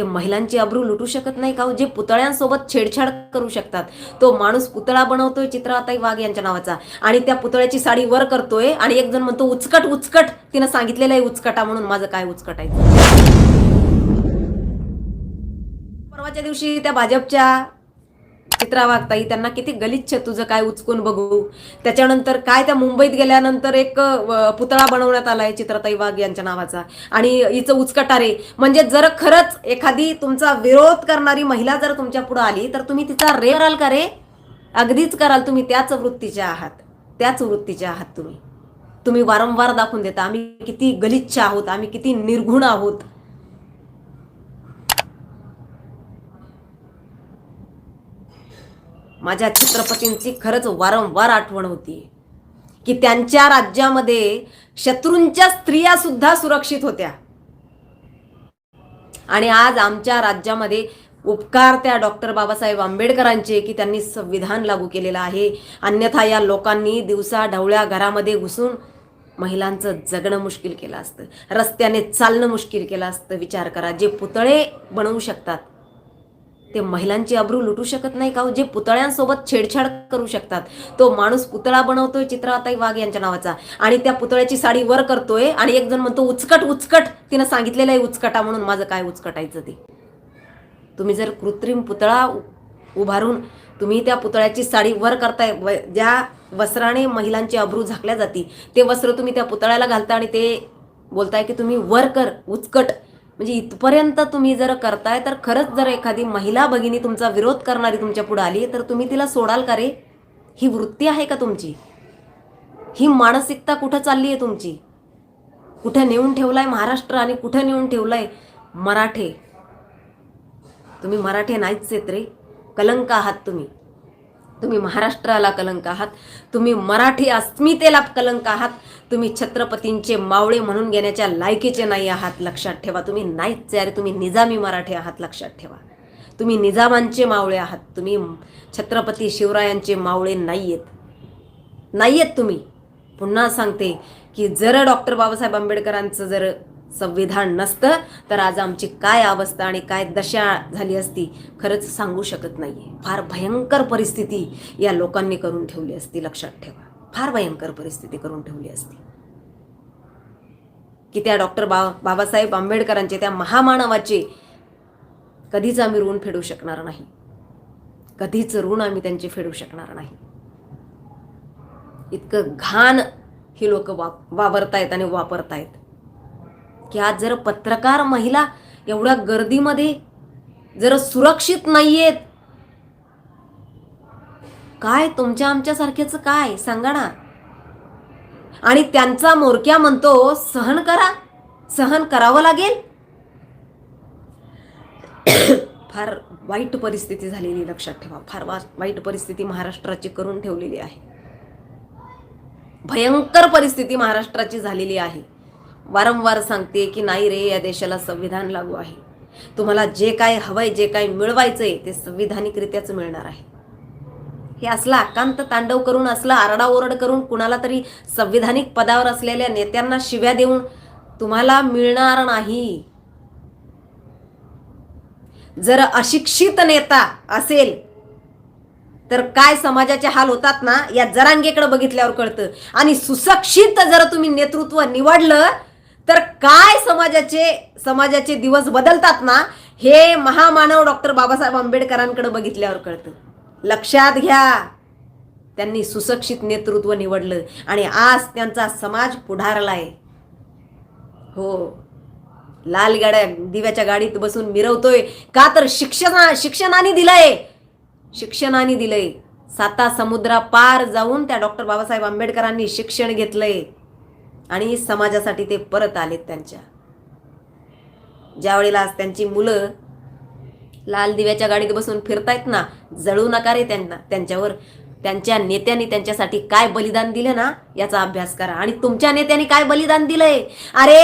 ते महिलांची अब्रू लुटू शकत नाही का हो? जे पुतळ्यांसोबत छेडछाड करू शकतात. तो माणूस पुतळा बनवतोय चित्राताई वाघ यांच्या नावाचा. आणि त्या पुतळ्याची साडी वर करतोय आणि एक जण म्हणतो उचकट उचकट. तिनं सांगितलेलं आहे उचकटा. म्हणून माझं काय उचकट आहे परवाच्या दिवशी त्या भाजपच्या चित्रा वागताई त्यांना किती गलिच्छ तुझं काय उचकून बघू. त्याच्यानंतर काय त्या मुंबईत गेल्यानंतर एक पुतळा बनवण्यात आलाय चित्रताई वाघ यांच्या नावाचा. आणि हिचं उचकटारे म्हणजे जर खरंच एखादी तुमचा विरोध करणारी महिला जर तुमच्यापुढे आली तर तुम्ही तिचा रे कराल का रे? अगदीच कराल तुम्ही त्याच वृत्तीच्या आहात. त्याच वृत्तीच्या आहात तुम्ही. तुम्ही वारंवार दाखवून देता आम्ही किती गलिच्छ आहोत आम्ही किती निर्गुण आहोत. माझ्या छत्रपतींची खरंच वारंवार आठवण होती. की त्यांच्या राज्यामध्ये शत्रूंच्या स्त्रिया सुद्धा सुरक्षित होत्या. आणि आज आमच्या राज्यामध्ये उपकार त्या डॉक्टर बाबासाहेब आंबेडकरांचे की त्यांनी संविधान लागू केलेलं आहे. अन्यथा या लोकांनी दिवसा ढवळ्या घरामध्ये घुसून महिलांचं जगणं मुश्किल केलं असतं. रस्त्याने चालणं मुश्किल केलं असतं. विचार करा जे पुतळे बनवू शकतात ते महिलांची अब्रू लुटू शकत नाही का हो? जे पुतळ्यांसोबत छेडछाड करू शकतात. तो माणूस पुतळा बनवतोय चित्राताई वाघ यांच्या नावाचा. आणि त्या पुतळ्याची साडी वर करतोय आणि एक जण म्हणतो उचकट उचकट. तिनं सांगितलेलं आहे उचकटा. म्हणून माझं काय उचकटायचं ते? तुम्ही जर कृत्रिम पुतळा उभारून तुम्ही त्या पुतळ्याची साडी वर करताय व- ज्या वस्त्राने महिलांची अब्रू झाकल्या जाती ते वस्त्र तुम्ही त्या पुतळ्याला घालता आणि ते बोलताय की तुम्ही वर कर उचकट. म्हणजे इथपर्यंत तुम्ही जर करताय तर खरंच जर एखादी महिला भगिनी तुमचा विरोध करणारी तुमच्यापुढे आली तर तुम्ही तिला सोडाल का रे? ही वृत्ती आहे का तुमची? ही मानसिकता कुठं चालली आहे तुमची? कुठं नेऊन ठेवलाय महाराष्ट्र आणि कुठं नेऊन ठेवलाय मराठे? तुम्ही मराठे नाहीच येत रे. कलंक आहात तुम्ही. तुम्ही महाराष्ट्राला कलंक आहात. तुम्ही मराठी अस्मितेला कलंक आहात. तुम्ही छत्रपतींचे मावळे म्हणून घेण्याच्या लायकीचे नाही आहात लक्षात ठेवा. तुम्ही नाहीच अरे तुम्ही निजामी मराठी आहात लक्षात ठेवा. तुम्ही निजामांचे मावळे आहात. तुम्ही छत्रपती शिवरायांचे मावळे नाही आहेत नाही आहेत तुम्ही. पुन्हा सांगते की जर डॉक्टर बाबासाहेब आंबेडकरांचं जर संविधान नसतं तर आज आमची काय अवस्था आणि काय दशा झाली असती खरंच सांगू शकत नाहीये. फार भयंकर परिस्थिती या लोकांनी करून ठेवली असती लक्षात ठेवा. फार भयंकर परिस्थिती करून ठेवली असती. की त्या डॉक्टर बा बाबासाहेब आंबेडकरांचे त्या महामानवाचे कधीच आम्ही ऋण फेडू शकणार नाही. कधीच ऋण आम्ही त्यांचे फेडू शकणार नाही. इतकं घाण ही लोक वाप वावरतायत आणि वापरतायत. की आज जर पत्रकार महिला एवढ्या गर्दीमध्ये जर सुरक्षित नाहीयेत काय तुमच्या आमच्यासारख्याच काय? सांगा ना. आणि त्यांचा मोरक्या म्हणतो सहन करा सहन करावं लागेल. फार वाईट परिस्थिती झालेली लक्षात ठेवा. फार वा वाईट परिस्थिती महाराष्ट्राची करून ठेवलेली आहे. भयंकर परिस्थिती महाराष्ट्राची झालेली आहे. वारंवार सांगते की नाही रे या देशाला संविधान लागू आहे. तुम्हाला जे काय हवंय जे काय मिळवायचंय ते संविधानिकरित्याच मिळणार आहे. हे असलं आकांत तांडव करून असलं आरडाओरड करून कुणाला तरी संविधानिक पदावर असलेल्या नेत्यांना शिव्या देऊन तुम्हाला मिळणार नाही. जर अशिक्षित नेता असेल तर काय समाजाचे हाल होतात ना या जरांगेकडे बघितल्यावर कळतं. आणि सुशिक्षित जर तुम्ही नेतृत्व निवडलं तर काय समाजाचे समाजाचे दिवस बदलतात ना हे महामानव डॉक्टर बाबासाहेब आंबेडकरांकडे बघितल्यावर कळतं. लक्षात घ्या. त्यांनी सुशिक्षित नेतृत्व निवडलं आणि आज त्यांचा समाज पुढारलाय. हो. लाल गाड्या दिव्याच्या गाडीत बसून मिरवतोय. का तर शिक्षणा शिक्षणाने दिलंय. शिक्षणाने दिलंय. साता समुद्रा पार जाऊन त्या डॉक्टर बाबासाहेब आंबेडकरांनी शिक्षण घेतलंय. आणि समाजासाठी ते परत आलेत त्यांच्या. ज्या वेळेला त्यांची मुलं लाल दिव्याच्या गाडीत बसून फिरतायत ना जळू नका रे त्यांना. त्यांच्यावर त्यांच्या नेत्यांनी त्यांच्यासाठी काय बलिदान दिलं ना याचा अभ्यास करा. आणि तुमच्या नेत्यांनी काय बलिदान दिलंय? अरे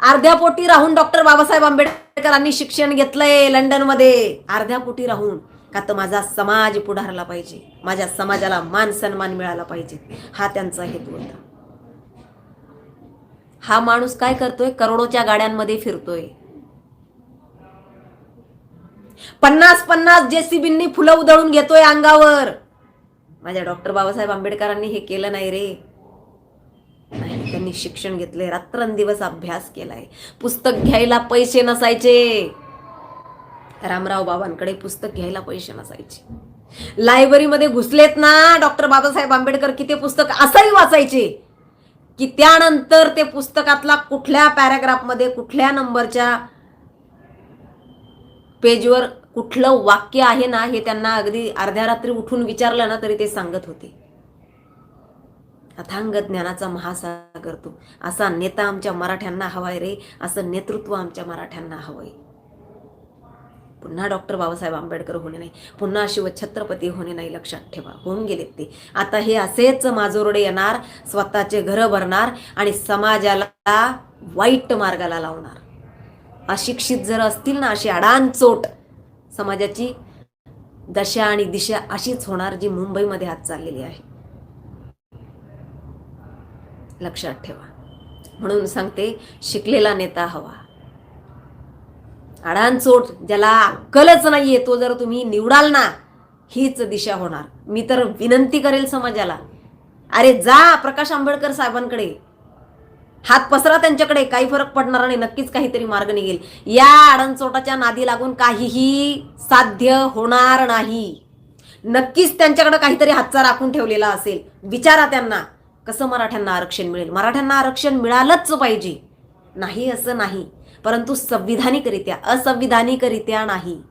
अर्ध्या पोटी राहून डॉक्टर बाबासाहेब आंबेडकरांनी शिक्षण घेतलंय लंडनमध्ये. अर्ध्या पोटी राहून. का तर माझा समाज पुढारला पाहिजे. माझ्या समाजाला मान सन्मान मिळाला पाहिजे. हा त्यांचा हेतू होता. हा माणूस काय करतोय? करोडोच्या गाड्यांमध्ये फिरतोय. पन्नास पन्नास जेसीबींनी फुलं उधळून घेतोय अंगावर. माझ्या डॉक्टर बाबासाहेब आंबेडकरांनी हे केलं नाही रे. नाही त्यांनी शिक्षण घेतले रात्रंदिवस अभ्यास केलाय. पुस्तक घ्यायला पैसे नसायचे. रामराव बाबांकडे पुस्तक घ्यायला पैसे नसायचे. लायब्ररीमध्ये घुसलेत ना डॉक्टर बाबासाहेब आंबेडकर किती ते पुस्तक असंही वाचायचे. की त्यानंतर ते पुस्तकातला कुठल्या पॅराग्राफमध्ये कुठल्या नंबरच्या पेजवर कुठलं वाक्य आहे ना हे त्यांना अगदी अर्ध्या रात्री उठून विचारलं ना तरी ते सांगत होते. अथांग ज्ञानाचा महासागर तो. असा नेता आमच्या मराठ्यांना हवाय रे असं नेतृत्व आमच्या मराठ्यांना हवंय. पुन्हा डॉक्टर बाबासाहेब आंबेडकर होणे नाही पुन्हा शिवछत्रपती होणे नाही लक्षात ठेवा. होऊन गेलेत ते. आता हे असेच माजोरडे येणार स्वतःचे घरं भरणार आणि समाजाला वाईट मार्गाला लावणार. अशिक्षित जर असतील ना अशी अडाणचोट समाजाची दशा आणि दिशा अशीच होणार जी मुंबईमध्ये आज चाललेली आहे. लक्षात ठेवा. म्हणून सांगते शिकलेला नेता हवा. अडाणचोट ज्याला अक्कलच नाहीये तो जर तुम्ही निवडाल ना हीच दिशा होणार. मी तर विनंती करेल समाजाला अरे जा प्रकाश आंबेडकर साहेबांकडे. हात पसरा त्यांच्याकडे काही फरक पडणार नाही नक्कीच काहीतरी मार्ग निघेल. या अडणचोटाच्या नादी लागून काहीही साध्य होणार नाही. नक्कीच त्यांच्याकडे काहीतरी हातचा राखून ठेवलेला असेल. विचारा त्यांना कसं मराठ्यांना आरक्षण मिळेल? मराठ्यांना आरक्षण मिळालंच पाहिजे. नाही असं नाही. परंतु संविधानिकरित्या असंविधानिकरित्या नाही.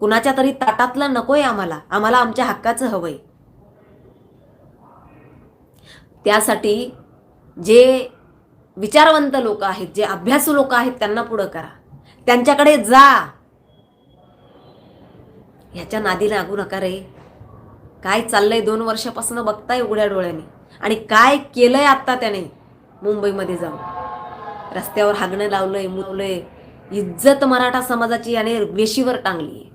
कुणाच्या तरी ताटातलं नकोय आम्हाला. आम्हाला आमच्या हक्काचं हवंय. त्यासाठी जे विचारवंत लोक आहेत जे अभ्यासू लोक आहेत त्यांना पुढं करा. त्यांच्याकडे जा. ह्याच्या नादी लागू नका रे. काय चाललंय दोन वर्षापासून बघताय उघड्या डोळ्याने. आणि काय केलंय आत्ता त्याने मुंबईमध्ये जाऊन? रस्त्यावर हागणं लावलंय मुलंय इज्जत मराठा समाजाची याने वेशीवर टांगली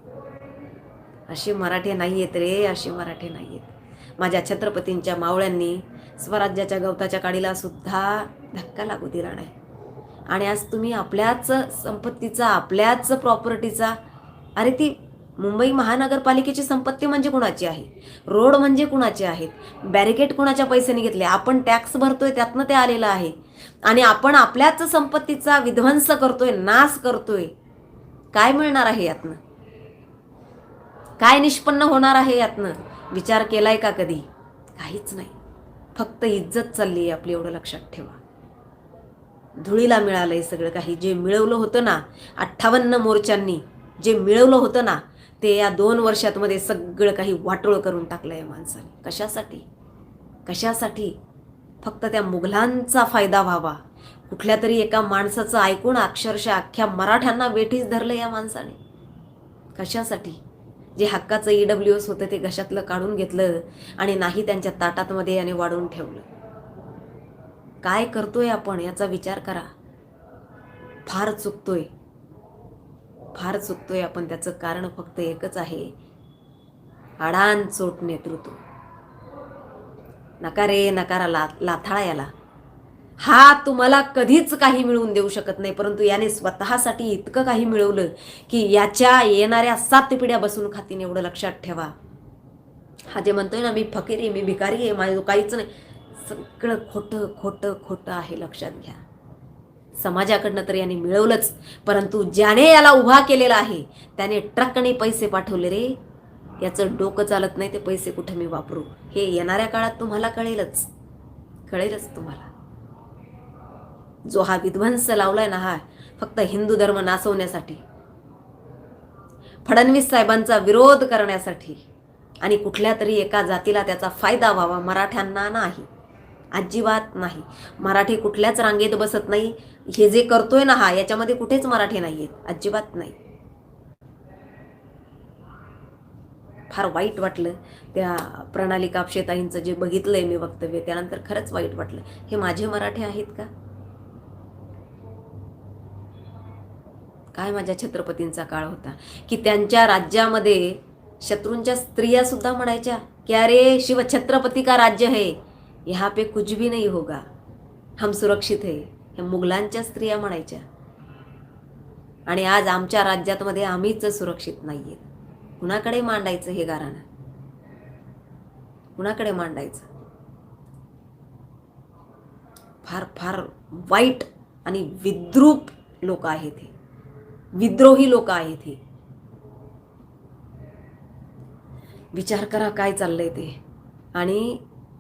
अशी मराठी नाही आहेत रे अशी मराठी नाही आहेत माझ्या छत्रपतींच्या मावळ्यांनी स्वराज्याच्या गवताच्या काडीला सुद्धा धक्का लागू दिला नाही. आणि आज तुम्ही आपल्याच संपत्तीचा आपल्याच प्रॉपर्टीचा अरे ती मुंबई महानगरपालिकेची संपत्ती म्हणजे कुणाची आहे? रोड म्हणजे कुणाचे आहेत? बॅरिकेड कुणाच्या पैशाने घेतले? आपण टॅक्स भरतोय त्यातनं ते आलेलं आहे. आणि आपण आपल्याच संपत्तीचा विध्वंस करतोय नाश करतोय. काय मिळणार आहे यातनं? काय निष्पन्न होणार आहे यातनं? विचार केलाय का कधी? काहीच नाही. फक्त इज्जत चालली आहे आपली एवढं लक्षात ठेवा. धुळीला मिळालंय सगळं काही. जे मिळवलं होतं ना अठ्ठावन्न मोर्चांनी जे मिळवलं होतं ना ते या दोन वर्षातमध्ये सगळं काही वाटोळ करून टाकलं या माणसाने. कशासाठी? कशासाठी? फक्त त्या मुघलांचा फायदा व्हावा. कुठल्या तरी एका माणसाचं ऐकून अक्षरशः अख्ख्या मराठ्यांना वेठीच धरलं या माणसाने. कशासाठी? जे हक्काचं ई डब्ल्यू एस होतं ते घशातलं काढून घेतलं आणि नाही त्यांच्या ताटातमध्ये याने वाढवून ठेवलं. काय करतोय आपण याचा विचार करा. फार चुकतोय. फार चुकतोय आपण त्याचं कारण फक्त एकच आहे. अडान चोट नेतृत्व. नका रे नकारा ला लाथाळा याला. हा तुम्हाला कधीच काही मिळवून देऊ शकत नाही परंतु याने स्वतःसाठी इतकं काही मिळवलं की याच्या येणाऱ्या सात पिढ्या बसून खातीने एवढं लक्षात ठेवा. हा जे म्हणतोय ना मी फकीर आहे मी भिकारी आहे माझं काहीच नाही. सगळं खोटं खोटं खोटं आहे लक्षात घ्या. समाजाकडनं तर याने मिळवलंच. परंतु ज्याने याला उभा केलेला आहे त्याने ट्रकने पैसे पाठवले रे. याचं डोकं चालत नाही ते पैसे कुठे मी वापरू. हे येणाऱ्या काळात तुम्हाला कळेलच. कळेलच तुम्हाला. जो हा विध्वंस लावलाय ना हा फक्त हिंदू धर्म नासवण्यासाठी फडणवीस साहेबांचा विरोध करण्यासाठी आणि कुठल्या तरी एका जातीला त्याचा फायदा व्हावा मराठ्यांना नाही अजिबात नाही. मराठी कुठल्याच रांगेत बसत नाही हे जे करतोय ना हा याच्यामध्ये कुठेच मराठी नाही आहेत अजिबात नाही. फार वाईट वाटलं. त्या प्रणाली कापशेताईंचं जे बघितलंय मी वक्तव्य त्यानंतर खरंच वाईट वाटलं. हे माझे मराठे आहेत का? काय माझ्या छत्रपतींचा काळ होता? की त्यांच्या राज्यामध्ये शत्रूंच्या स्त्रिया सुद्धा म्हणायच्या की अरे शिव छत्रपती का राज्य है? यहाँ पे कुछ भी नहीं होगा. हम सुरक्षित है. हे मुघलांच्या स्त्रिया म्हणायच्या आणि आज आमच्या राज्यात मध्ये आम्हीच सुरक्षित नाहीये. कुणाकडे मांडायचं हे गाराणं? कुणाकडे मांडायचं? फार फार वाईट आणि विद्रूप लोक आहेत हे. विद्रोही लोक आहेत हे. विचार करा काय चाललंय ते. आणि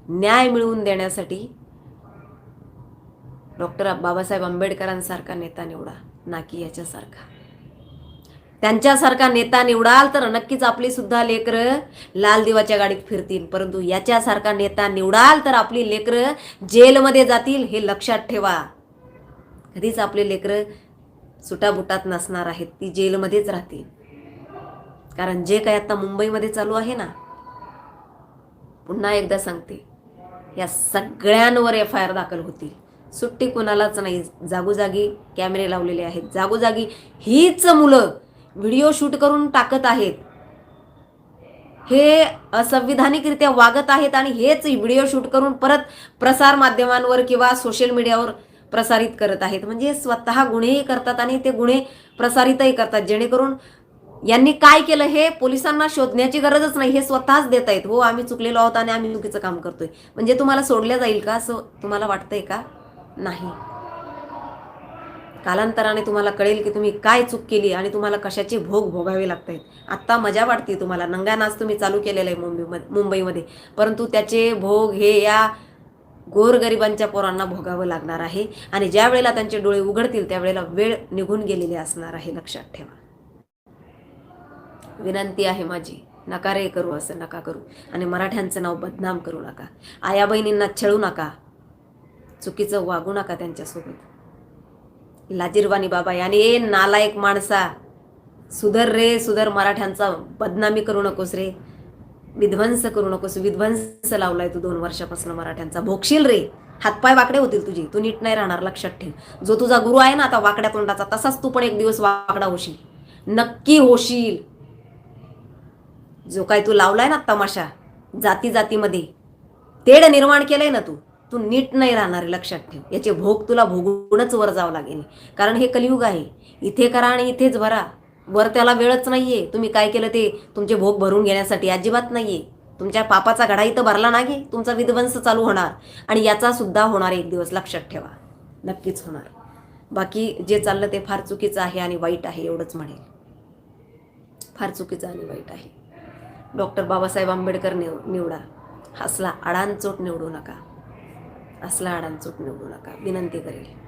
न्याय मिळवून देण्यासाठी डॉक्टर बाबासाहेब आंबेडकरांसारखा नेता निवडा ना की याच्यासारखा. त्यांच्यासारखा नेता निवडाल तर नक्कीच आपली सुद्धा लेकरं लाल दिवाच्या गाडीत फिरतील. परंतु याच्यासारखा नेता निवडाल तर आपली लेकरं जेलमध्ये जातील हे लक्षात ठेवा. कधीच आपले लेकरं सुटाबुटात नसणार आहेत ती जेलमध्येच राहतील. कारण जे काही आता मुंबईमध्ये चालू आहे ना पुन्हा एकदा सांगते या सगळ्यांवर एफ आय आर दाखल होतील. सुट्टी कुणालाच नाही. जागोजागी कॅमेरे लावलेले आहेत. जागोजागी हीच मुलं व्हिडिओ शूट करून टाकत आहेत. हे असंविधानिकरित्या वागत आहेत आणि हेच व्हिडिओ शूट करून परत प्रसार माध्यमांवर किंवा सोशल मीडियावर प्रसारित करत आहेत. म्हणजे स्वतः गुन्हेही करतात आणि ते गुन्हे प्रसारितही करतात. जेणेकरून यांनी काय केलं हे पोलिसांना शोधण्याची गरजच नाही. हे स्वतःच देत आहेत. हो आम्ही चुकलेलो आहोत आणि आम्ही चुकीचं काम करतोय. म्हणजे तुम्हाला सोडल्या जाईल का? असं तुम्हाला वाटतंय का? नाही. कालांतराने तुम्हाला कळेल की तुम्ही काय चूक केली आणि तुम्हाला कशाचे भोग भोगावे लागत आहेत आत्ता मजा वाटते तुम्हाला. नंगा नाच तुम्ही चालू केलेला आहे मुंबईमध्ये मुंबईमध्ये. परंतु त्याचे भोग हे या गोरगरिबांच्या पोरांना भोगावं लागणार आहे. आणि ज्या वेळेला त्यांचे डोळे उघडतील त्यावेळेला वेळ निघून गेलेली असणार आहे. लक्षात ठेवा. विनंती आहे माझी. नका रे करू असं नका करू. आणि मराठ्यांचं नाव बदनाम करू नका. आया बहिणींना छळू नका. चुकीचं वागू नका त्यांच्यासोबत. लाजीरवाणी बाबा याने ए नालायक माणसा. सुधर रे सुधर मराठ्यांचा बदनामी करू नकोस रे. विध्वंस करू नकोस. विध्वंस लावलाय तू दोन वर्षापासून मराठ्यांचा. भोगशील रे. हातपाय वाकडे होतील तुझे. तू नीट नाही राहणार लक्षात ठेव. जो तुझा गुरु आहे ना आता वाकड्या तोंडाचा तसाच तू पण एक दिवस वाकडा होशील. नक्की होशील. जो काय तू लावलाय ना तमाशा जाती जातीमध्ये तेढ निर्माण केलंय ना तू. तू नीट नाही राहणार आहे, लक्षात ठेव. याचे भोग तुला भोगूनच वर जावं लागेल. कारण हे कलियुग आहे. इथे करा आणि इथेच भरा. वर त्याला वेळच नाहीये. तुम्ही काय केलं ते? तुमचे भोग भरून घेण्यासाठी अजिबात नाहीये. तुमच्या पापाचा घडा इथं भरला नाही तुमचा विध्वंस चालू होणार. आणि याचा सुद्धा होणार एक दिवस. लक्षात ठेवा. नक्कीच होणार. बाकी जे चाललं ते फार चुकीचं आहे आणि वाईट आहे एवढंच म्हणेल. फार चुकीचं आणि वाईट आहे. डॉक्टर बाबासाहेब आंबेडकर निव निवडा. हसला. अडाणचोट निवडू नका. असला अडाणचोट निवडू नका. विनंती करेल.